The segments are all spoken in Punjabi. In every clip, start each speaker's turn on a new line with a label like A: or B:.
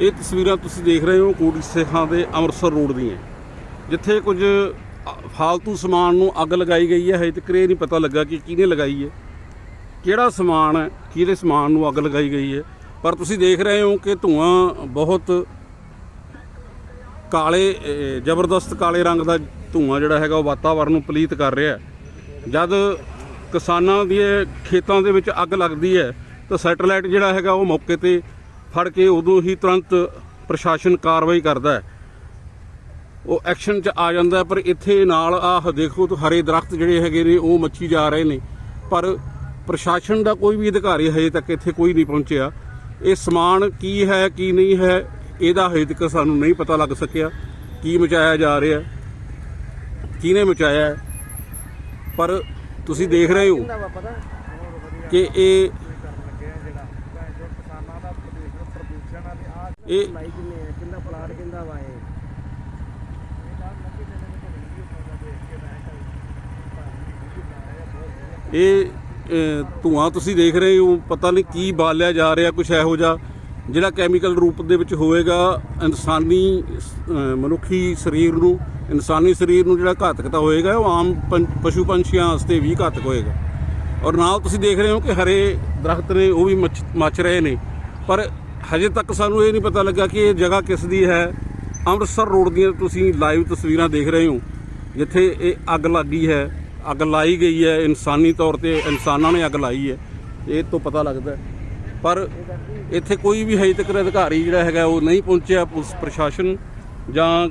A: ਇਹ ਤਸਵੀਰਾਂ ਤੁਸੀਂ ਦੇਖ ਰਹੇ ਹੋ ਕੋਟੀ ਸਿੱਖਾਂ ਦੇ ਅੰਮ੍ਰਿਤਸਰ ਰੋਡ ਦੀਆਂ। ਜਿੱਥੇ ਕੁਝ ਫਾਲਤੂ ਸਮਾਨ ਨੂੰ ਅੱਗ ਲਗਾਈ ਗਈ ਹੈ। ਹਜੇ ਤੱਕ ਇਹ ਨਹੀਂ ਪਤਾ ਲੱਗਾ ਕਿ ਕਿਹਨੇ ਲਗਾਈ ਹੈ। ਕਿਹੜਾ ਸਮਾਨ ਹੈ, ਕਿਹਦੇ ਸਮਾਨ ਨੂੰ ਅੱਗ ਲਗਾਈ ਗਈ ਹੈ। ਪਰ ਤੁਸੀਂ ਦੇਖ ਰਹੇ ਹੋ ਕਿ ਧੂਆਂ ਬਹੁਤ ਕਾਲੇ ਜ਼ਬਰਦਸਤ ਕਾਲੇ ਰੰਗ ਦਾ ਧੂਆਂ ਜਿਹੜਾ ਹੈਗਾ ਉਹ ਵਾਤਾਵਰਣ ਨੂੰ ਪਲੀਤ ਕਰ ਰਿਹਾ ਜਦ ਕਿਸਾਨਾਂ ਦੇ ਖੇਤਾਂ ਦੇ ਵਿੱਚ ਅੱਗ ਲੱਗਦੀ ਹੈ, ਤਾਂ ਸੈਟੇਲਾਈਟ ਜਿਹੜਾ ਹੈਗਾ ਉਹ ਮੌਕੇ ਤੇ ਫੜ ਕੇ ਉਦੋਂ ਹੀ ਤੁਰੰਤ ਪ੍ਰਸ਼ਾਸਨ ਕਾਰਵਾਈ ਕਰਦਾ ਹੈ। ਉਹ ਐਕਸ਼ਨ 'ਚ ਆ ਜਾਂਦਾ ਪਰ ਇੱਥੇ ਨਾਲ ਆਹ ਦੇਖੋ ਤਾਂ ਹਰੇ ਦਰਖਤ ਜਿਹੜੇ ਹੈਗੇ ਨੇ, ਉਹ ਮੱਛੀ ਜਾ ਰਹੇ ਨੇ। ਪਰ ਪ੍ਰਸ਼ਾਸਨ ਦਾ ਕੋਈ ਵੀ ਅਧਿਕਾਰੀ ਹਜੇ ਤੱਕ ਇੱਥੇ ਕੋਈ ਨਹੀਂ ਪਹੁੰਚਿਆ। ਇਹ ਸਮਾਨ ਕੀ ਹੈ, ਕੀ ਨਹੀਂ ਹੈ, ਇਹਦਾ ਹਜੇ ਤੱਕ ਸਾਨੂੰ ਨਹੀਂ ਪਤਾ ਲੱਗ ਸਕਿਆ। ਕੀ ਮਚਾਇਆ ਜਾ ਰਿਹਾ ਕਿਹਨੇ ਮਚਾਇਆ ਪਰ ਤੁਸੀਂ ਦੇਖ ਰਹੇ ਹੋ ਕਿ ਇਹ
B: ਕਿਸਾਨਾਂ ਦਾ ਪ੍ਰਦੂਸ਼ਣ ਪ੍ਰਦੂਸ਼ਣ ਆ ਤੇ ਆ
A: ਇਹ
B: ਲਾਈ ਕਿੰਨੇ ਆ ਕਿੰਦਾ ਪਲਾਟ ਕਿੰਦਾ ਵਾ ਇਹ?
A: ਇਹ ਅ, ਧੂਆਂ ਤੁਸੀਂ ਦੇਖ ਰਹੇ ਹੋ ਪਤਾ ਨਹੀਂ ਕੀ ਬਾਲਿਆ ਜਾ ਰਿਹਾ ਕੁਝ ਇਹੋ ਜਿਹਾ ਜਿਹੜਾ ਕੈਮੀਕਲ ਰੂਪ ਦੇ ਵਿੱਚ ਹੋਏਗਾ ਇਨਸਾਨੀ ਮਨੁੱਖੀ ਸਰੀਰ ਨੂੰ ਇਨਸਾਨੀ ਸਰੀਰ ਨੂੰ ਜਿਹੜਾ ਘਾਤਕ ਤਾਂ ਹੋਏਗਾ ਉਹ ਆਮ ਪਸ਼ੂ ਪੰਛੀਆਂ ਵਾਸਤੇ ਵੀ ਘਾਤਕ ਹੋਏਗਾ। ਔਰ ਨਾਲ ਤੁਸੀਂ ਦੇਖ ਰਹੇ ਹੋ ਕਿ ਹਰੇ ਦਰਖਤ ਨੇ ਉਹ ਵੀ ਮੱਚ ਰਹੇ ਨੇ ਪਰ ਹਜੇ ਤੱਕ ਸਾਨੂੰ ਇਹ ਨਹੀਂ ਪਤਾ ਲੱਗਾ ਕਿ ਇਹ ਜਗ੍ਹਾ ਕਿਸ ਦੀ ਹੈ। ਅੰਮ੍ਰਿਤਸਰ ਰੋਡ ਦੀਆਂ ਤੁਸੀਂ ਲਾਈਵ ਤਸਵੀਰਾਂ ਦੇਖ ਰਹੇ ਹੋ, ਜਿੱਥੇ ਇਹ ਅੱਗ ਲੱਗੀ ਹੈ। ਅੱਗ ਲਾਈ ਗਈ ਹੈ, ਇਨਸਾਨੀ ਤੌਰ ਤੇ ਇਨਸਾਨਾਂ ਨੇ ਅੱਗ ਲਾਈ ਹੈ। ਇਹ ਤੋਂ ਪਤਾ ਲੱਗਦਾ ਪਰ ਇੱਥੇ ਕੋਈ ਵੀ ਹਜੇ ਤੱਕ ਅਧਿਕਾਰੀ ਜਿਹੜਾ ਹੈਗਾ ਉਹ ਨਹੀਂ ਪਹੁੰਚਿਆ ਪੁਲਿਸ ਪ੍ਰਸ਼ਾਸਨ ਜਾਂ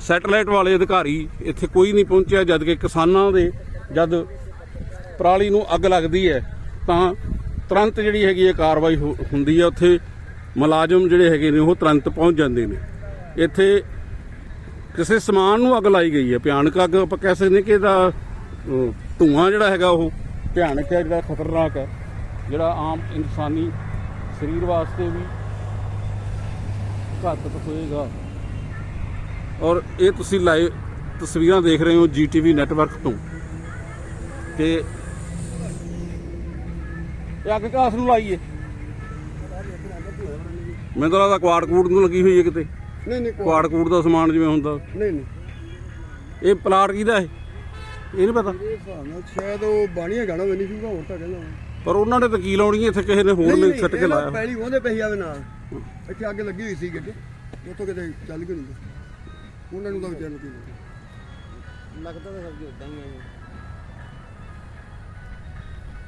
A: ਸੈਟਲਾਈਟ ਵਾਲੇ ਅਧਿਕਾਰੀ ਇੱਥੇ ਕੋਈ ਨਹੀਂ ਪਹੁੰਚਿਆ, ਜਦ ਕਿ ਕਿਸਾਨਾਂ ਦੇ ਜਦ ਪਰਾਲੀ ਨੂੰ ਅੱਗ ਲੱਗਦੀ ਹੈ, ਤਾਂ ਤੁਰੰਤ ਜਿਹੜੀ ਹੈਗੀ ਹੈ ਕਾਰਵਾਈ ਹੋ- ਹੁੰਦੀ ਹੈ ਉੱਥੇ ਮੁਲਾਜ਼ਮ ਜਿਹੜੇ ਹੈਗੇ ਨੇ ਉਹ ਤੁਰੰਤ ਪਹੁੰਚ ਜਾਂਦੇ ਨੇ। ਇੱਥੇ ਕਿਸੇ ਸਮਾਨ ਨੂੰ ਅੱਗ ਲਾਈ ਗਈ ਹੈ ਭਿਆਨਕ ਅੱਗ ਆਪਾਂ ਕਹਿ ਸਕਦੇ ਕਿ ਇਹਦਾ ਅਹ, ਧੂਆਂ ਜਿਹੜਾ ਹੈਗਾ ਉਹ ਭਿਆਨਕ ਹੈ ਜਿਹੜਾ ਖਤਰਨਾਕ ਹੈ ਜਿਹੜਾ ਆਮ ਇਨਸਾਨੀ ਸਰੀਰ ਵਾਸਤੇ ਵੀ ਘਾਤਕ ਹੋਏਗਾ। ਔਰ ਇਹ ਤੁਸੀਂ ਲਾਈਵ ਤਸਵੀਰਾਂ ਦੇਖ ਰਹੇ ਹੋ ਜੀਟੀਵੀ ਨੈਟਵਰਕ ਤੋਂ। ਤੇ ਇਹ ਅੱਗ ਕਾਸ ਨੂੰ ਲਾਈਏ। ਮੈਨੂੰ ਤਾਂ ਲੱਗਦਾ ਕੁਆੜ ਕੂੜ ਨੂੰ ਲੱਗੀ ਹੋਈ ਹੈ ਕਿਤੇ।
B: ਨਹੀਂ ਨਹੀਂ
A: ਕੁਆੜ ਕੂੜ ਦਾ ਸਮਾਨ ਜਿਵੇਂ ਹੁੰਦਾ।
B: ਨਹੀਂ ਨਹੀਂ।
A: ਇਹ ਪਲਾਟ ਕਿਹਦਾ ਹੈ? ਇਹ ਨਹੀਂ ਪਤਾ।
B: ਇਹ ਸ਼ਾਇਦ ਉਹ ਹੋਰ ਤਾਂ ਕਹਿੰਦਾ
A: ਪਰ ਉਹਨਾਂ ਨੇ ਤਾਂ ਕੀ ਲਾਉਣੀ ਇੱਥੇ ਕਿਸੇ ਨੇ ਹੋਰ ਨੇ ਸੱਟ ਕੇ ਲਾਇਆ।
B: ਪਹਿਲੀ ਉਹਦੇ ਪਈ ਆਵੇ ਨਾਲ। ਇੱਥੇ ਅੱਗ ਲੱਗੀ ਹੋਈ ਸੀ ਗੱਡੇ। ਉਤੋਂ ਕਿਤੇ ਚੱਲ ਗਈ ਉਹਨਾਂ ਨੂੰ ਤਾਂ ਵਿਚਾਰ ਨੂੰ ਕੀ ਲੱਗਦਾ ਤਾਂ ਸਭ ਉਦਾਂ ਹੀ ਹੈ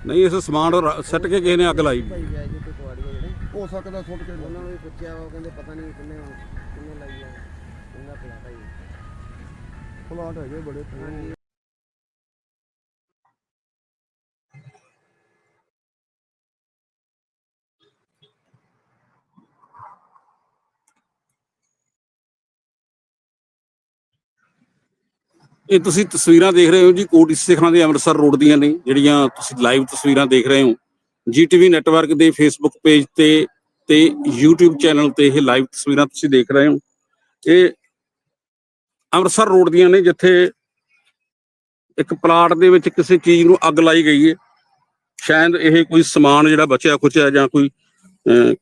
A: ਨਹੀਂ ਇਸ ਸਮਾਨ ਰ- ਸੱਟ ਕੇ ਕਿਸੇ ਨੇ ਅੱਗ ਲਾਈ।
B: ਭਾਈ ਗਿਆ ਜੀ ਤੇ ਕੁਆੜੀ ਜਿਹੜੇ। ਹੋ ਸਕਦਾ ਸੁੱਟ ਕੇ। ਉਹਨਾਂ ਨੂੰ ਵੀ ਪੁੱਛਿਆ ਉਹ ਕਹਿੰਦੇ ਪਤਾ ਨਹੀਂ ਕਿੰਨੇ ਕਿੰਨੇ ਲਾਈ ਆ ਕਿੰਨਾ ਪਲਾਟ ਹੈ ਪਲਾਟ ਹੈਗੇ ਬੜੇ। ਹਾਂਜੀ।
A: ਇਹ ਤੁਸੀਂ ਤਸਵੀਰਾਂ ਦੇਖ ਰਹੇ ਹੋ ਜੀ, ਕੋਟ ਸਿੱਖਾਂ ਦੇ ਅੰਮ੍ਰਿਤਸਰ ਰੋਡ ਦੀਆਂ ਨੇ, ਜਿਹੜੀਆਂ ਤੁਸੀਂ ਲਾਈਵ ਤਸਵੀਰਾਂ ਦੇਖ ਰਹੇ ਹੋ। ਜੀਟੀਵੀ ਨੈਟਵਰਕ ਦੇ ਫੇਸਬੁੱਕ ਪੇਜ ਤੇ ਤੇ YouTube ਚੈਨਲ ਤੇ ਇਹ ਲਾਈਵ ਤਸਵੀਰਾਂ ਤੁਸੀਂ ਦੇਖ ਰਹੇ ਹੋ। ਇਹ ਅੰਮ੍ਰਿਤਸਰ ਰੋਡ ਦੀਆਂ ਨੇ, ਜਿੱਥੇ ਇੱਕ ਪਲਾਟ ਦੇ ਵਿੱਚ ਕਿਸੇ ਚੀਜ਼ ਨੂੰ ਅੱਗ ਲਾਈ ਗਈ ਹੈ ਸ਼ਾਇਦ ਇਹ ਕੋਈ ਸਮਾਨ ਜਿਹੜਾ ਬਚਿਆ ਖੁਚਿਆ ਜਾਂ ਕੋਈ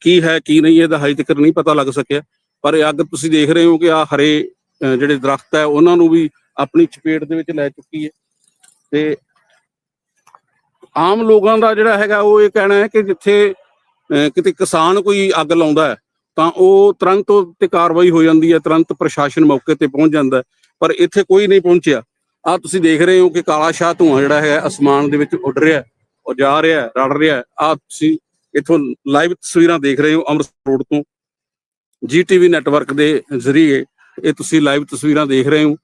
A: ਕੀ ਹੈ, ਕੀ ਨਹੀਂ, ਇਹਦਾ ਹਜੇ ਤੱਕ ਨਹੀਂ ਪਤਾ ਲੱਗ ਸਕਿਆ। ਪਰ ਇਹ ਅੱਗ ਤੁਸੀਂ ਦੇਖ ਰਹੇ ਹੋ ਕਿ ਆ ਹਰੇ ਜਿਹੜੇ ਦਰਖਤ ਹੈ, ਉਹਨਾਂ ਨੂੰ ਵੀ ਆਪਣੀ ਚਪੇਟ ਦੇ ਵਿੱਚ ਲੈ ਚੁੱਕੀ ਹੈ। ਤੇ ਆਮ ਲੋਕਾਂ ਦਾ ਜਿਹੜਾ ਹੈਗਾ ਉਹ ਇਹ ਕਹਿਣਾ ਹੈ ਕਿ ਜਿੱਥੇ ਕਿਤੇ ਕਿਸਾਨ ਕੋਈ ਅੱਗ ਲਾਉਂਦਾ ਹੈ ਤਾਂ ਉਹ ਤੁਰੰਤ ਤੇ ਕਾਰਵਾਈ ਹੋ ਜਾਂਦੀ ਹੈ ਤੁਰੰਤ ਪ੍ਰਸ਼ਾਸਨ ਮੌਕੇ ਤੇ ਪਹੁੰਚ ਜਾਂਦਾ ਪਰ ਇੱਥੇ ਕੋਈ ਨਹੀਂ ਪਹੁੰਚਿਆ। ਆ ਤੁਸੀਂ ਦੇਖ ਰਹੇ ਹੋ ਕਿ ਕਾਲਾ ਸ਼ਾਹ ਧੂਆਂ ਜਿਹੜਾ ਹੈ ਅਸਮਾਨ ਦੇ ਵਿੱਚ ਉੱਡ ਰਿਹਾ ਹੈ, ਉਹ ਜਾ ਰਿਹਾ ਰੜ ਰਿਹਾ ਆ ਤੁਸੀਂ ਇਥੋਂ ਲਾਈਵ ਤਸਵੀਰਾਂ ਦੇਖ ਰਹੇ ਹੋ ਅੰਮ੍ਰਿਤਸਰ ਰੋਡ ਤੋਂ। ਜੀਟੀਵੀ ਨੈਟਵਰਕ ਦੇ ਜ਼ਰੀਏ ਇਹ ਤੁਸੀਂ ਲਾਈਵ ਤਸਵੀਰਾਂ ਦੇਖ ਰਹੇ ਹੋ।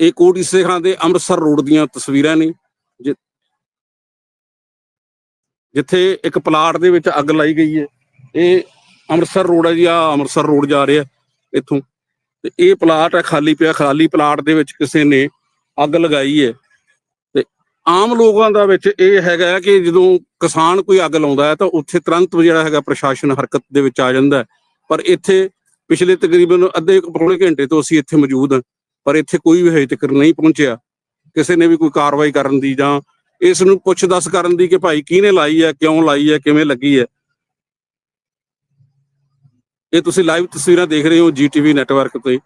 A: ਇਹ ਕੋਟ ਇਸੇ ਦੇ ਅੰਮ੍ਰਿਤਸਰ ਰੋਡ ਦੀਆਂ ਤਸਵੀਰਾਂ ਨੇ ਜਿੱਥੇ ਇੱਕ ਪਲਾਟ ਦੇ ਵਿੱਚ ਅੱਗ ਲਾਈ ਗਈ ਹੈ। ਇਹ ਅੰਮ੍ਰਿਤਸਰ ਰੋਡ ਹੈ ਜੀ ਆ ਅੰਮ੍ਰਿਤਸਰ ਰੋਡ ਜਾ ਰਿਹਾ ਇੱਥੋਂ। ਤੇ ਇਹ ਪਲਾਟ ਹੈ ਖਾਲੀ ਪਿਆ, ਖਾਲੀ ਪਲਾਟ ਦੇ ਵਿੱਚ ਕਿਸੇ ਨੇ ਅੱਗ ਲਗਾਈ ਹੈ। ਤੇ ਆਮ ਲੋਕਾਂ ਦਾ ਵਿੱਚ ਇਹ ਹੈਗਾ ਕਿ ਜਦੋਂ ਕਿਸਾਨ ਕੋਈ ਅੱਗ ਲਾਉਂਦਾ ਹੈ ਤਾਂ ਉੱਥੇ ਤੁਰੰਤ ਜਿਹੜਾ ਹੈਗਾ ਪ੍ਰਸ਼ਾਸਨ ਹਰਕਤ ਦੇ ਵਿੱਚ ਆ ਜਾਂਦਾ ਪਰ ਇੱਥੇ ਪਿਛਲੇ ਤਕਰੀਬਨ ਅੱਧੇ ਕੁ ਪੌਣੇ ਘੰਟੇ ਤੋਂ ਅਸੀਂ ਇੱਥੇ ਮੌਜੂਦ ਹਾਂ। ਪਰ ਇੱਥੇ ਕੋਈ ਵੀ ਹਜੇ ਤੱਕ ਨਹੀਂ ਪਹੁੰਚਿਆ। ਕਿਸੇ ਨੇ ਵੀ ਕੋਈ ਕਾਰਵਾਈ ਕਰਨ ਦੀ ਜਾਂ ਇਸ ਨੂੰ ਪੁੱਛ ਦੱਸ ਕਰਨ ਦੀ ਕਿ ਭਾਈ ਕਿਹਨੇ ਲਾਈ ਹੈ, ਕਿਉਂ ਲਾਈ ਹੈ, ਕਿਵੇਂ ਲੱਗੀ ਹੈ। ਇਹ ਤੁਸੀਂ ਲਾਈਵ ਤਸਵੀਰਾਂ ਦੇਖ ਰਹੇ ਹੋ ਜੀਟੀਵੀ ਨੈਟਵਰਕ ਤੇ।